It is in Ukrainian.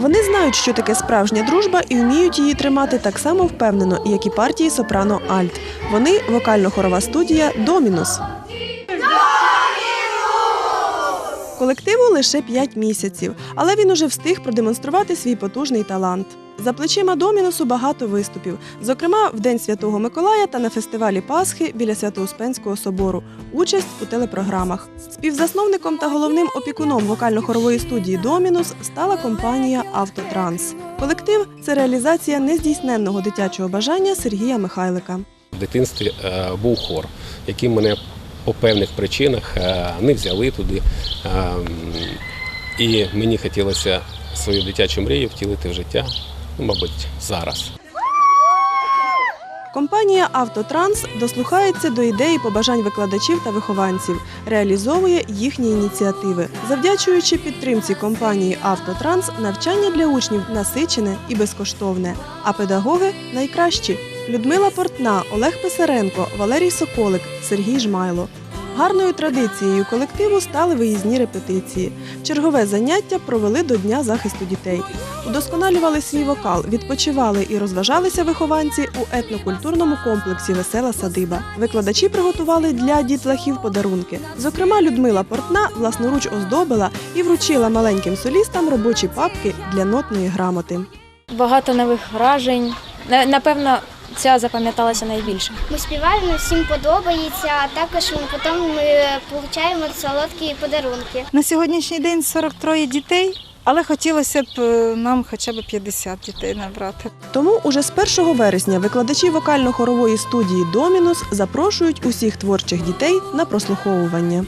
Вони знають, що таке справжня дружба, і вміють її тримати так само впевнено, як і партії Сопрано Альт. Вони вокально-хорова студія Домінус. Колективу лише 5 місяців, але він уже встиг продемонструвати свій потужний талант. За плечима Домінусу багато виступів, зокрема в День Святого Миколая та на фестивалі Пасхи біля Свято-Успенського собору, участь у телепрограмах. Співзасновником та головним опікуном вокально-хорової студії Домінус стала компанія Автотранс. Колектив це реалізація нездійсненного дитячого бажання Сергія Михайлика. В дитинстві е, був хор, який мене по певних причинах е, не взяли туди. Е, І мені хотілося свою дитячу мрію втілити в життя, мабуть, зараз. Компанія Автотранс дослухається до ідеї побажань викладачів та вихованців, реалізовує їхні ініціативи. Завдячуючи підтримці компанії Автотранс, навчання для учнів насичене і безкоштовне, а педагоги найкращі. Людмила Портна, Олег Писаренко, Валерій Соколик, Сергій Жмайло. Гарною традицією колективу стали виїзні репетиції. Чергове заняття провели до Дня захисту дітей. Удосконалювали свій вокал, відпочивали і розважалися вихованці у етнокультурному комплексі Весела садиба. Викладачі приготували для дітлахів подарунки. Зокрема, Людмила Портна власноруч оздобила і вручила маленьким солістам робочі папки для нотної грамоти. Багато нових вражень. Напевно, ця запам'яталася найбільше. Ми співаємо, всім подобається, а також ми потім ми отримуємо солодкі подарунки. На сьогоднішній день 43 дітей, але хотілося б е, нам хоча б 50 дітей набрати. Тому уже з 1 вересня викладачі вокально-хорової студії Домінус запрошують усіх творчих дітей на прослуховування.